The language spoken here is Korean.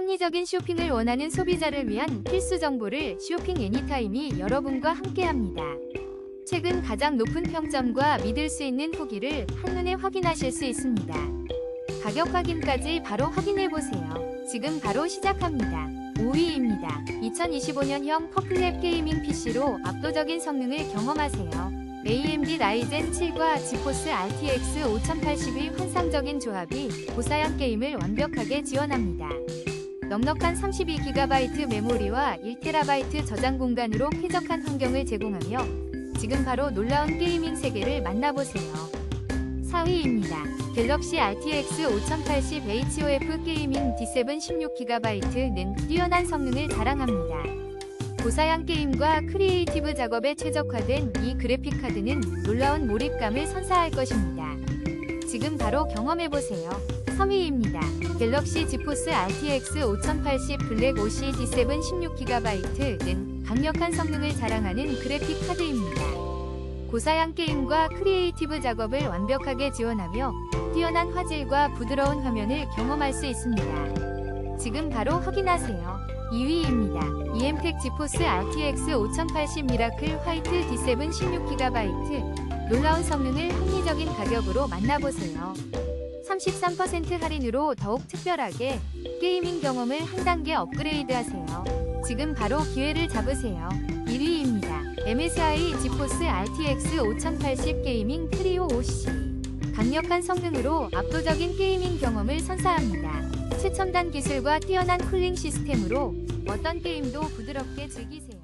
합리적인 쇼핑을 원하는 소비자를 위한 필수 정보를 쇼핑 애니타임이 여러분과 함께합니다. 최근 가장 높은 평점과 믿을 수 있는 후기를 한눈에 확인하실 수 있습니다. 가격 확인까지 바로 확인해 보세요. 지금 바로 시작합니다. 5위입니다. 2025년형 퍼플랩 게이밍 PC로 압도적인 성능을 경험하세요. AMD 라이젠 7과 지포스 RTX 5080의 환상적인 조합이 고사양 게임을 완벽하게 지원합니다. 넉넉한 32GB 메모리와 1TB 저장 공간으로 쾌적한 환경을 제공하며 지금 바로 놀라운 게이밍 세계를 만나보세요. 4위입니다. 갤럭시 RTX 5080 HOF 게이밍 D7 16GB는 뛰어난 성능을 자랑합니다. 고사양 게임과 크리에이티브 작업에 최적화된 이 그래픽 카드는 놀라운 몰입감을 선사할 것입니다. 지금 바로 경험해보세요. 3위입니다. 갤럭시 지포스 RTX 5080 블랙 OC D7 16GB는 강력한 성능을 자랑하는 그래픽 카드입니다. 고사양 게임과 크리에이티브 작업을 완벽하게 지원하며 뛰어난 화질과 부드러운 화면을 경험할 수 있습니다. 지금 바로 확인하세요. 2위입니다. EM텍 지포스 RTX 5080 미라클 화이트 D7 16GB 놀라운 성능을 합리적인 가격으로 만나보세요. 33% 할인으로 더욱 특별하게 게이밍 경험을 한 단계 업그레이드 하세요. 지금 바로 기회를 잡으세요. 1위입니다. MSI 지포스 RTX 5080 게이밍 트리오 OC 강력한 성능으로 압도적인 게이밍 경험을 선사합니다. 최첨단 기술과 뛰어난 쿨링 시스템으로 어떤 게임도 부드럽게 즐기세요.